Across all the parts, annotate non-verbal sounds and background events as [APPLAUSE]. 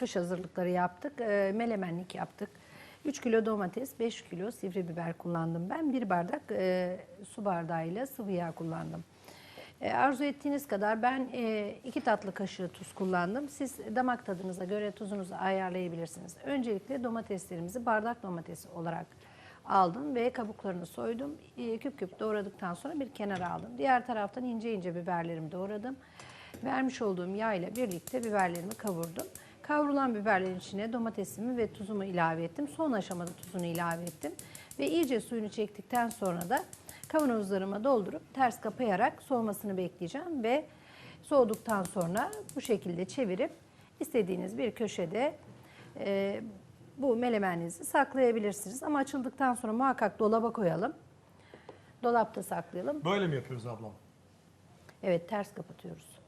kış hazırlıkları yaptık. E, melemenlik yaptık. 3 kilo domates, 5 kilo sivri biber kullandım ben. Bir bardak e, su bardağıyla sıvı yağ kullandım. E, arzu ettiğiniz kadar ben e, iki tatlı kaşığı tuz kullandım. Siz damak tadınıza göre tuzunuzu ayarlayabilirsiniz. Öncelikle domateslerimizi bardak domatesi olarak aldım ve kabuklarını soydum. E, küp küp doğradıktan sonra bir kenara aldım. Diğer taraftan ince ince biberlerimi doğradım. Vermiş olduğum yağ ile birlikte biberlerimi kavurdum. Kavrulan biberlerin içine domatesimi ve tuzumu ilave ettim. Son aşamada tuzunu ilave ettim. Ve iyice suyunu çektikten sonra da kavanozlarıma doldurup ters kapayarak soğumasını bekleyeceğim. Ve soğuduktan sonra bu şekilde çevirip istediğiniz bir köşede e, bu melemeninizi saklayabilirsiniz. Ama açıldıktan sonra muhakkak dolaba koyalım. Dolapta saklayalım. Böyle mi yapıyoruz ablam? Evet ters kapatıyoruz.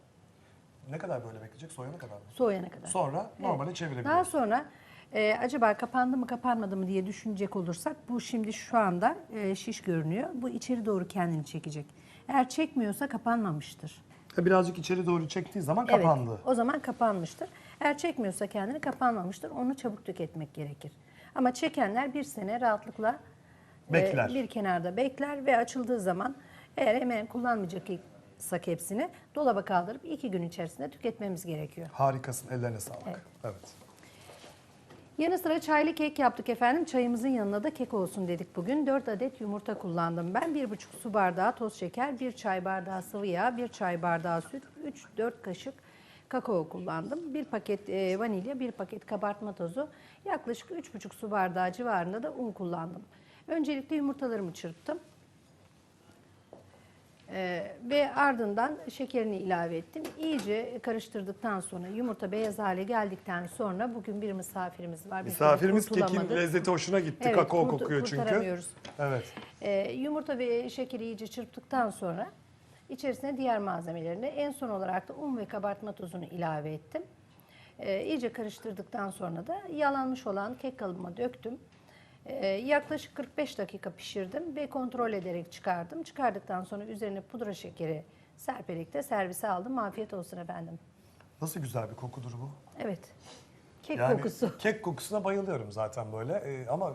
Ne kadar böyle bekleyecek? Soyana kadar mı? Soğuyana kadar. Sonra normale Daha çevirebiliyoruz. sonra e, acaba kapandı mı kapanmadı mı diye düşünecek olursak bu şimdi şu anda e, şiş görünüyor. Bu içeri doğru kendini çekecek. Eğer çekmiyorsa kapanmamıştır. Ha, Birazcık içeri doğru çektiği zaman Evet, kapandı. o zaman kapanmıştır. Eğer çekmiyorsa kendini kapanmamıştır. Onu çabuk tüketmek gerekir. Ama çekenler bir sene rahatlıkla e, Bekler. bir kenarda bekler ve açıldığı zaman eğer hemen kullanmayacaksak hepsini dolaba kaldırıp iki gün içerisinde tüketmemiz gerekiyor. Harikasın. Ellerine sağlık. Evet. evet. Yanı sıra çaylı kek yaptık efendim. Çayımızın yanına da kek olsun dedik bugün. 4 adet yumurta kullandım ben. 1,5 su bardağı toz şeker, 1 çay bardağı sıvı yağ, 1 çay bardağı süt, 3-4 kaşık kakao kullandım. 1 paket e, vanilya, 1 paket kabartma tozu, yaklaşık 3,5 su bardağı civarında da un kullandım. Öncelikle yumurtalarımı çırptım. Ee, ve ardından şekerini ilave ettim. İyice karıştırdıktan sonra yumurta beyaz hale geldikten sonra bugün bir misafirimiz var. Misafirimiz kekin lezzeti hoşuna gitti. Evet, Kakao kokuyor çünkü. Evet. Ee, yumurta ve şekeri iyice çırptıktan sonra içerisine diğer malzemelerini en son olarak da un ve kabartma tozunu ilave ettim. Ee, iyice karıştırdıktan sonra da yalanmış olan kek kalıbıma döktüm. Ee, yaklaşık 45 dakika pişirdim ve kontrol ederek çıkardım. Çıkardıktan sonra üzerine pudra şekeri serperek de servise aldım. Afiyet olsun efendim. Nasıl güzel bir kokudur bu. Evet. Kek Yani kokusu. [LAUGHS] Kek kokusuna bayılıyorum zaten böyle. Ee, ama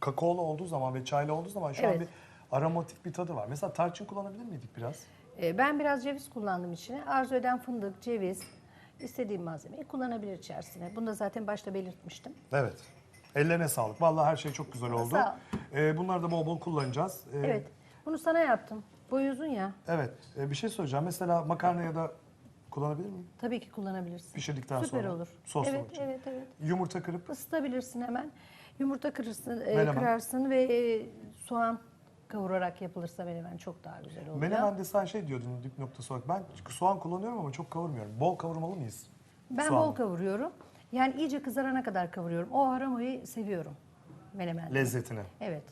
kakaolu olduğu zaman ve çaylı olduğu zaman şu an Evet. bir aromatik bir tadı var. Mesela tarçın kullanabilir miydik biraz? Ee, Ben biraz ceviz kullandım içine. Arzu eden fındık, ceviz, istediğim malzemeyi kullanabilir içerisine. Bunu da zaten başta belirtmiştim. Evet. Ellerine sağlık. Vallahi her şey çok güzel oldu. Sağ Ee, bunları da bol bol kullanacağız. Ee, Evet. Bunu sana yaptım. Boy uzun ya. Evet. Ee, bir şey söyleyeceğim. Mesela makarnaya da kullanabilir miyim? Tabii ki kullanabilirsin. Pişirdikten Süper sonra. olur. Soslamak evet, için. evet, evet. Yumurta kırıp Isıtabilirsin hemen. Yumurta kırırsın, e, Menemen. kırarsın ve e, soğan kavurarak yapılırsa menemen çok daha güzel oluyor. menemende sen şey diyordun dip noktası olarak. Ben soğan kullanıyorum ama çok kavurmuyorum. Bol kavurmalı mıyız? Ben soğan. bol kavuruyorum. Yani iyice kızarana kadar kavuruyorum. O aromayı seviyorum menemende. Lezzetini. Evet.